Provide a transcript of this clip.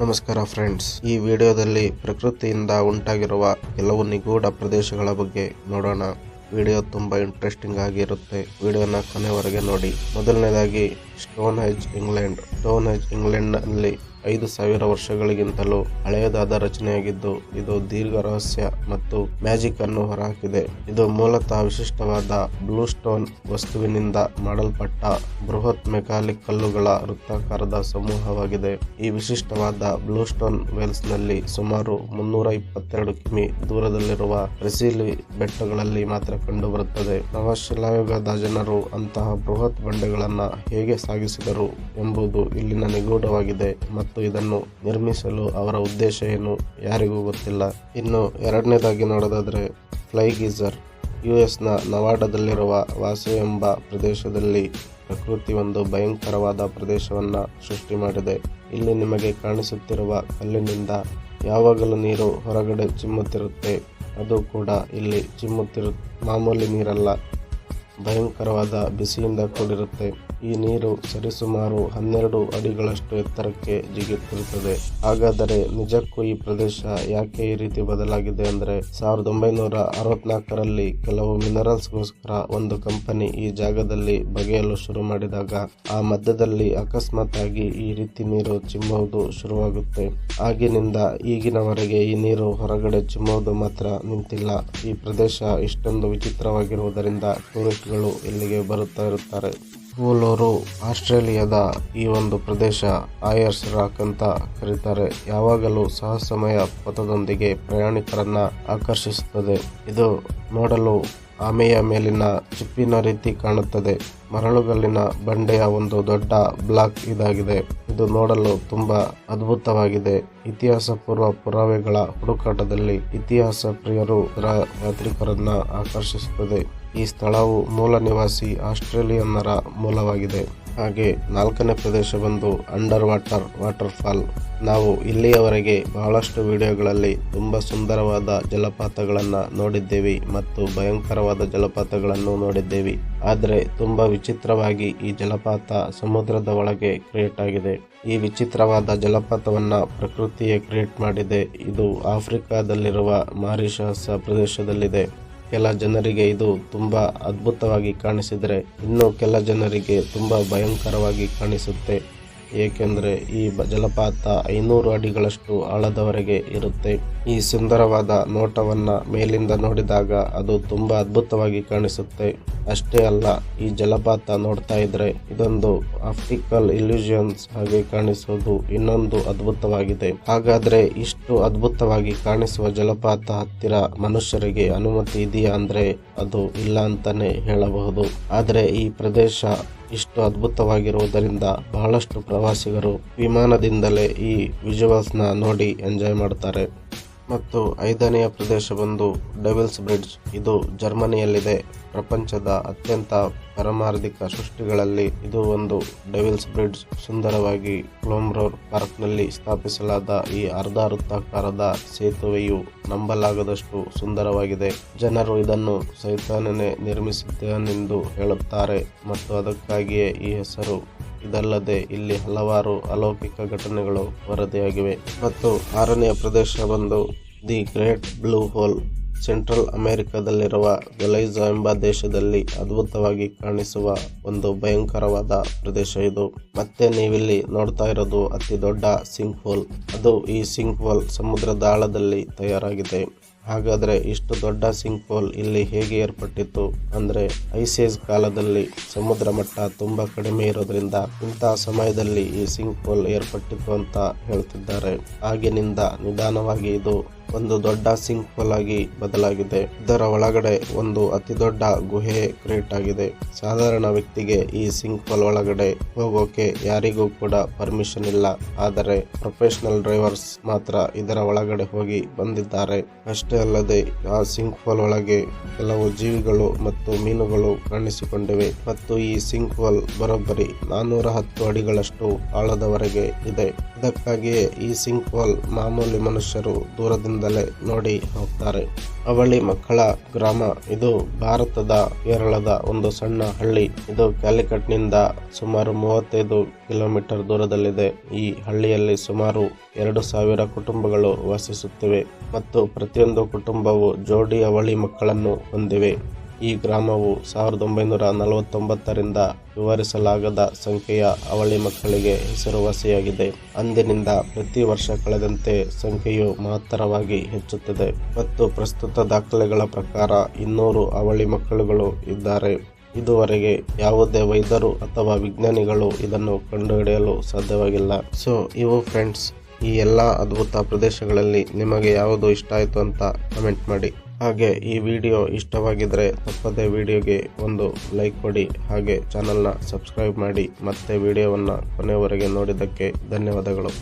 ನಮಸ್ಕಾರ ಫ್ರೆಂಡ್ಸ್ ಈ ವಿಡಿಯೋದಲ್ಲಿ ಪ್ರಕೃತಿಯಿಂದ ಉಂಟಾಗಿರುವ ಕೆಲವು ನಿಗೂಢ ಪ್ರದೇಶಗಳ ಬಗ್ಗೆ ನೋಡೋಣ. ವಿಡಿಯೋ ತುಂಬಾ ಇಂಟ್ರೆಸ್ಟಿಂಗ್ ಆಗಿರುತ್ತೆ. ವಿಡಿಯೋನ ಕೊನೆವರೆಗೆ ನೋಡಿ. ಮೊದಲನೇದಾಗಿ Stonehenge England Stonehenge ಇಂಗ್ಲೆಂಡ್ನಲ್ಲಿ ಐದು ಸಾವಿರ ವರ್ಷಗಳಿಗಿಂತಲೂ ಹಳೆಯದಾದ ರಚನೆಯಾಗಿದ್ದು, ಇದು ದೀರ್ಘ ರಹಸ್ಯ ಮತ್ತು ಮ್ಯಾಜಿಕ್ ಅನ್ನು ಹೊರಹಾಕಿದೆ. ಇದು ಮೂಲತಃ ವಿಶಿಷ್ಟವಾದ ಬ್ಲೂ ಸ್ಟೋನ್ ವಸ್ತುವಿನಿಂದ ಮಾಡಲ್ಪಟ್ಟ ಬೃಹತ್ ಮೆಕಾಲಿಕ್ ಕಲ್ಲುಗಳ ವೃತ್ತಾಕಾರದ ಸಮೂಹವಾಗಿದೆ. ಈ ವಿಶಿಷ್ಟವಾದ ಬ್ಲೂ ಸ್ಟೋನ್ ವೇಲ್ಸ್ನಲ್ಲಿ ಸುಮಾರು ಮುನ್ನೂರ ಇಪ್ಪತ್ತೆರಡು ಕಿಮಿ ದೂರದಲ್ಲಿರುವ ಬ್ರೆಸಿಲಿ ಬೆಟ್ಟಗಳಲ್ಲಿ ಮಾತ್ರ ಕಂಡುಬರುತ್ತದೆ. ನವಶಿಲಾಯುಗದ ಜನರು ಅಂತಹ ಬೃಹತ್ ಬಂಡೆಗಳನ್ನ ಹೇಗೆ ಸಾಗಿಸಿದರು ಎಂಬುದು ಇಲ್ಲಿನ ನಿಗೂಢವಾಗಿದೆ ಇದನ್ನು ನಿರ್ಮಿಸಲು ಅವರ ಉದ್ದೇಶ ಏನು, ಯಾರಿಗೂ ಗೊತ್ತಿಲ್ಲ. ಇನ್ನು ಎರಡನೇದಾಗಿ ನೋಡೋದಾದರೆ ಫ್ಲೈ ಗೀಸರ್, ಯುಎಸ್ನ ನವಾಡದಲ್ಲಿರುವ ವಾಸು ಎಂಬ ಪ್ರದೇಶದಲ್ಲಿ ಪ್ರಕೃತಿ ಒಂದು ಭಯಂಕರವಾದ ಪ್ರದೇಶವನ್ನು ಸೃಷ್ಟಿ ಮಾಡಿದೆ. ಇಲ್ಲಿ ನಿಮಗೆ ಕಾಣಿಸುತ್ತಿರುವ ಕಲ್ಲಿನಿಂದ ಯಾವಾಗಲೂ ನೀರು ಹೊರಗಡೆ ಚಿಮ್ಮುತ್ತಿರುತ್ತೆ. ಅದು ಕೂಡ ಇಲ್ಲಿ ಚಿಮ್ಮುತ್ತಿರು, ಮಾಮೂಲಿ ನೀರಲ್ಲ, ಭಯಂಕರವಾದ ಬಿಸಿಯಿಂದ ಕೂಡಿರುತ್ತೆ. ಈ ನೀರು ಸರಿಸುಮಾರು ಹನ್ನೆರಡು ಅಡಿಗಳಷ್ಟು ಎತ್ತರಕ್ಕೆ ಜಿಗುತ್ತಿರುತ್ತದೆ ಹಾಗಾದರೆ ನಿಜಕ್ಕೂ ಈ ಪ್ರದೇಶ ಯಾಕೆ ಈ ರೀತಿ ಬದಲಾಗಿದೆ ಅಂದರೆ ಸಾವಿರದ ಒಂಬೈನೂರ ಅರವತ್ನಾಲ್ಕರಲ್ಲಿ ಕೆಲವು ಮಿನರಲ್ಸ್ಗೋಸ್ಕರ ಒಂದು ಕಂಪನಿ ಈ ಜಾಗದಲ್ಲಿ ಬಗೆಯಲು ಶುರು ಮಾಡಿದಾಗ ಆ ಮಧ್ಯದಲ್ಲಿ ಅಕಸ್ಮಾತ್ ಆಗಿ ಈ ರೀತಿ ನೀರು ಚಿಮ್ಮುವುದು ಶುರುವಾಗುತ್ತೆ. ಆಗಿನಿಂದ ಈಗಿನವರೆಗೆ ಈ ನೀರು ಹೊರಗಡೆ ಚಿಮ್ಮುವುದು ಮಾತ್ರ ನಿಂತಿಲ್ಲ. ಈ ಪ್ರದೇಶ ಇಷ್ಟೊಂದು ವಿಚಿತ್ರವಾಗಿರುವುದರಿಂದ ಟೂರಿಸ್ಟ್ಗಳು ಇಲ್ಲಿಗೆ ಬರುತ್ತಾ ಇರುತ್ತಾರೆ. ಊಲೂರು ಆಸ್ಟ್ರೇಲಿಯಾದ ಈ ಒಂದು ಪ್ರದೇಶ ಆಯರ್ಸ್ ರಾಕ್ ಅಂತ ಕರೀತಾರೆ. ಯಾವಾಗಲೂ ಸಾಹಸಮಯ ಪಥದೊಂದಿಗೆ ಪ್ರಯಾಣಿಕರನ್ನ ಆಕರ್ಷಿಸುತ್ತದೆ. ಇದು ನೋಡಲು ಆಮೆಯ ಮೇಲಿನ ಚಿಪ್ಪಿನ ರೀತಿ ಕಾಣುತ್ತದೆ. ಮರಳುಗಲ್ಲಿನ ಬಂಡೆಯ ಒಂದು ದೊಡ್ಡ ಬ್ಲಾಕ್ ಇದಾಗಿದೆ. ಇದು ನೋಡಲು ತುಂಬಾ ಅದ್ಭುತವಾಗಿದೆ. ಇತಿಹಾಸ ಪೂರ್ವ ಪುರಾವೆಗಳ ಹುಡುಕಾಟದಲ್ಲಿ ಇತಿಹಾಸ ಪ್ರಿಯರು ಯಾತ್ರಿಕರನ್ನ ಆಕರ್ಷಿಸುತ್ತದೆ. ಈ ಸ್ಥಳವು ಮೂಲ ನಿವಾಸಿ ಆಸ್ಟ್ರೇಲಿಯನ್ನರ ಮೂಲವಾಗಿದೆ. ಹಾಗೆ ನಾಲ್ಕನೇ ಪ್ರದೇಶ ಬಂದು ಅಂಡರ್ ವಾಟರ್ ವಾಟರ್ ಫಾಲ್ ನಾವು ಇಲ್ಲಿಯವರೆಗೆ ಬಹಳಷ್ಟು ವಿಡಿಯೋಗಳಲ್ಲಿ ತುಂಬಾ ಸುಂದರವಾದ ಜಲಪಾತಗಳನ್ನು ನೋಡಿದ್ದೇವೆ ಮತ್ತು ಭಯಂಕರವಾದ ಜಲಪಾತಗಳನ್ನು ನೋಡಿದ್ದೇವೆ. ಆದರೆ ತುಂಬಾ ವಿಚಿತ್ರವಾಗಿ ಈ ಜಲಪಾತ ಸಮುದ್ರದ ಒಳಗೆ ಕ್ರಿಯೇಟ್ ಆಗಿದೆ. ಈ ವಿಚಿತ್ರವಾದ ಜಲಪಾತವನ್ನು ಪ್ರಕೃತಿಯೇ ಕ್ರಿಯೇಟ್ ಮಾಡಿದೆ. ಇದು ಆಫ್ರಿಕಾದಲ್ಲಿರುವ ಮಾರಿಷಸ್ ಪ್ರದೇಶದಲ್ಲಿದೆ. ಕೆಲ ಜನರಿಗೆ ಇದು ತುಂಬಾ ಅದ್ಭುತವಾಗಿ ಕಾಣಿಸಿದರೆ ಇನ್ನು ಕೆಲ ಜನರಿಗೆ ತುಂಬಾ ಭಯಂಕರವಾಗಿ ಕಾಣಿಸುತ್ತೆ. ಏಕೆಂದರೆ ಈ ಜಲಪಾತ ಐನೂರು ಅಡಿಗಳಷ್ಟು ಆಳದವರೆಗೆ ಇರುತ್ತೆ. ಈ ಸುಂದರವಾದ ನೋಟವನ್ನು ಮೇಲಿಂದ ನೋಡಿದಾಗ ಅದು ತುಂಬಾ ಅದ್ಭುತವಾಗಿ ಕಾಣಿಸುತ್ತೆ. ಅಷ್ಟೇ ಅಲ್ಲ, ಈ ಜಲಪಾತ ನೋಡ್ತಾ ಇದ್ರೆ ಇದೊಂದು ಆಪ್ಟಿಕಲ್ ಇಲ್ಯೂಷನ್ಸ್ ಹಾಗೆ ಕಾಣಿಸೋದು ಇನ್ನೊಂದು ಅದ್ಭುತವಾಗಿದೆ. ಹಾಗಾದ್ರೆ ಇಷ್ಟು ಅದ್ಭುತವಾಗಿ ಕಾಣಿಸುವ ಜಲಪಾತ ಹತ್ತಿರ ಮನುಷ್ಯರಿಗೆ ಅನುಮತಿ ಇದೆಯಾ ಅಂದ್ರೆ ಅದು ಇಲ್ಲ ಅಂತಾನೆ ಹೇಳಬಹುದು. ಆದರೆ ಈ ಪ್ರದೇಶ ಇಷ್ಟು ಅದ್ಭುತವಾಗಿರುವುದರಿಂದ ಬಹಳಷ್ಟು ಪ್ರವಾಸಿಗರು ವಿಮಾನದಿಂದಲೇ ಈ ವಿಜುವಲ್ಸ್ನ ನೋಡಿ ಎಂಜಾಯ್ ಮಾಡ್ತಾರೆ ಮತ್ತು ಐದನೆಯ ಪ್ರದೇಶ ಬಂದು ಡೆವಿಲ್ಸ್ ಬ್ರಿಡ್ಜ್ ಇದು ಜರ್ಮನಿಯಲ್ಲಿದೆ. ಪ್ರಪಂಚದ ಅತ್ಯಂತ ಪರಮಾರ್ಧಿಕ ಸೃಷ್ಟಿಗಳಲ್ಲಿ ಇದು ಒಂದು ಡೆವಿಲ್ಸ್ ಬ್ರಿಡ್ಜ್ ಸುಂದರವಾಗಿ ಕ್ಲೋಮ್ರೋರ್ ಪಾರ್ಕ್ನಲ್ಲಿ ಸ್ಥಾಪಿಸಲಾದ ಈ ಅರ್ಧ ವೃತ್ತಾಕಾರದ ಸೇತುವೆಯು ನಂಬಲಾಗದಷ್ಟು ಸುಂದರವಾಗಿದೆ. ಜನರು ಇದನ್ನು ಸೈತಾನನೇ ನಿರ್ಮಿಸಿದ್ದಾನೆಂದು ಹೇಳುತ್ತಾರೆ ಮತ್ತು ಅದಕ್ಕಾಗಿಯೇ ಈ ಹೆಸರು ಇದಲ್ಲದೆ ಇಲ್ಲಿ ಹಲವಾರು ಅಲೌಕಿಕ ಘಟನೆಗಳು ವರದಿಯಾಗಿವೆ. ಮತ್ತು ಆರನೆಯ ಪ್ರದೇಶ ಬಂದು the great blue hole, central ಅಮೆರಿಕದಲ್ಲಿರುವ ಗಲೈಜಾ ಎಂಬ ದೇಶದಲ್ಲಿ ಅದ್ಭುತವಾಗಿ ಕಾಣಿಸುವ ಒಂದು ಭಯಂಕರವಾದ ಪ್ರದೇಶ ಇದು. ಮತ್ತೆ ನೀವಿಲ್ಲಿ ನೋಡ್ತಾ ಇರೋದು ಅತಿ ದೊಡ್ಡ ಸಿಂಕ್ ಹೋಲ್. ಅದು ಈ ಸಿಂಕ್ ಹೋಲ್ ಸಮುದ್ರದ ಆಳದಲ್ಲಿ ತಯಾರಾಗಿದೆ. ಹಾಗಾದ್ರೆ ಇಷ್ಟು ದೊಡ್ಡ ಸಿಂಕ್ ಹೋಲ್ ಇಲ್ಲಿ ಹೇಗೆ ಏರ್ಪಟ್ಟಿತ್ತು? ಅಂದರೆ ಐಸೇಜ್ ಕಾಲದಲ್ಲಿ ಸಮುದ್ರ ಮಟ್ಟ ತುಂಬಾ ಕಡಿಮೆ ಇರೋದ್ರಿಂದ ಇಂತಹ ಸಮಯದಲ್ಲಿ ಈ ಸಿಂಕ್ ಹೋಲ್ ಏರ್ಪಟ್ಟಿತ್ತು ಅಂತ ಹೇಳ್ತಿದ್ದಾರೆ. ಆಗಿನಿಂದ ನಿಧಾನವಾಗಿ ಇದು ಒಂದು ದೊಡ್ಡ ಸಿಂಕ್ ಹೋಲ್ ಆಗಿ ಬದಲಾಗಿದೆ. ಇದರ ಒಳಗಡೆ ಒಂದು ಅತಿ ದೊಡ್ಡ ಗುಹೆ ಕ್ರಿಯೇಟ್ ಆಗಿದೆ. ಸಾಧಾರಣ ವ್ಯಕ್ತಿಗೆ ಈ ಸಿಂಕ್ ಹೋಲ್ ಒಳಗಡೆ ಹೋಗೋಕೆ ಯಾರಿಗೂ ಕೂಡ ಪರ್ಮಿಷನ್ ಇಲ್ಲ. ಆದರೆ ಪ್ರೊಫೆಷನಲ್ ಡ್ರೈವರ್ಸ್ ಮಾತ್ರ ಇದರ ಒಳಗಡೆ ಹೋಗಿ ಬಂದಿದ್ದಾರೆ. ಅಷ್ಟೇ ಅಲ್ಲದೆ ಆ ಸಿಂಕ್ ಹೋಲ್ ಒಳಗೆ ಕೆಲವು ಜೀವಿಗಳು ಮತ್ತು ಮೀನುಗಳು ಕಾಣಿಸಿಕೊಂಡಿವೆ. ಮತ್ತು ಈ ಸಿಂಕ್ ಹೋಲ್ ಬರೋಬ್ಬರಿ ನಾನೂರ ಹತ್ತು ಅಡಿಗಳಷ್ಟು ಆಳದವರೆಗೆ ಇದೆ. ಇದಕ್ಕಾಗಿಯೇ ಈ ಸಿಂಕ್ ಹೋಲ್ ಮಾಮೂಲಿ ಮನುಷ್ಯರು ದೂರದಿಂದ ದೂರದಿಂದಲೇ ನೋಡಿ ಹೋಗ್ತಾರೆ. ಅವಳಿ ಮಕ್ಕಳ ಗ್ರಾಮ. ಇದು ಭಾರತದ ಕೇರಳದ ಒಂದು ಸಣ್ಣ ಹಳ್ಳಿ. ಇದು ಕ್ಯಾಲಿಕಟ್ನಿಂದ ಸುಮಾರು ಮೂವತ್ತೈದು ಕಿಲೋಮೀಟರ್ ದೂರದಲ್ಲಿದೆ. ಈ ಹಳ್ಳಿಯಲ್ಲಿ ಸುಮಾರು ಎರಡು ಸಾವಿರ ಕುಟುಂಬಗಳು ವಾಸಿಸುತ್ತಿವೆ. ಮತ್ತು ಪ್ರತಿಯೊಂದು ಕುಟುಂಬವು ಜೋಡಿ ಅವಳಿ ಮಕ್ಕಳನ್ನು ಹೊಂದಿವೆ. ಈ ಗ್ರಾಮವು ಸಾವಿರದ ಒಂಬೈನೂರ ನಲವತ್ತೊಂಬತ್ತರಿಂದ ವಿವರಿಸಲಾಗದ ಸಂಖ್ಯೆಯ ಅವಳಿ ಮಕ್ಕಳಿಗೆ ಹೆಸರುವಾಸಿಯಾಗಿದೆ. ಅಂದಿನಿಂದ ಪ್ರತಿ ವರ್ಷ ಕಳೆದಂತೆ ಸಂಖ್ಯೆಯು ಮಹತ್ತರವಾಗಿ ಹೆಚ್ಚುತ್ತದೆ. ಮತ್ತು ಪ್ರಸ್ತುತ ದಾಖಲೆಗಳ ಪ್ರಕಾರ ಇನ್ನೂರು ಅವಳಿ ಮಕ್ಕಳುಗಳು ಇದ್ದಾರೆ. ಇದುವರೆಗೆ ಯಾವುದೇ ವೈದ್ಯರು ಅಥವಾ ವಿಜ್ಞಾನಿಗಳು ಇದನ್ನು ಕಂಡುಹಿಡಿಯಲು ಸಾಧ್ಯವಾಗಿಲ್ಲ. ಸೊ, ಇವು ಫ್ರೆಂಡ್ಸ್, ಈ ಎಲ್ಲ ಅದ್ಭುತ ಪ್ರದೇಶಗಳಲ್ಲಿ ನಿಮಗೆ ಯಾವುದು ಇಷ್ಟ ಆಯಿತು ಅಂತ ಕಮೆಂಟ್ ಮಾಡಿ. ಹಾಗೆ ಈ ವಿಡಿಯೋ ಇಷ್ಟವಾಗಿದ್ದರೆ ತಪ್ಪದೆ ವಿಡಿಯೋಗೆ ಒಂದು ಲೈಕ್ ಕೊಡಿ, ಹಾಗೆ ಚಾನಲ್ನ ಸಬ್ಸ್ಕ್ರೈಬ್ ಮಾಡಿ ಮತ್ತೆ ವಿಡಿಯೋವನ್ನು ಕೊನೆಯವರೆಗೆ ನೋಡಿದ್ದಕ್ಕೆ ಧನ್ಯವಾದಗಳು.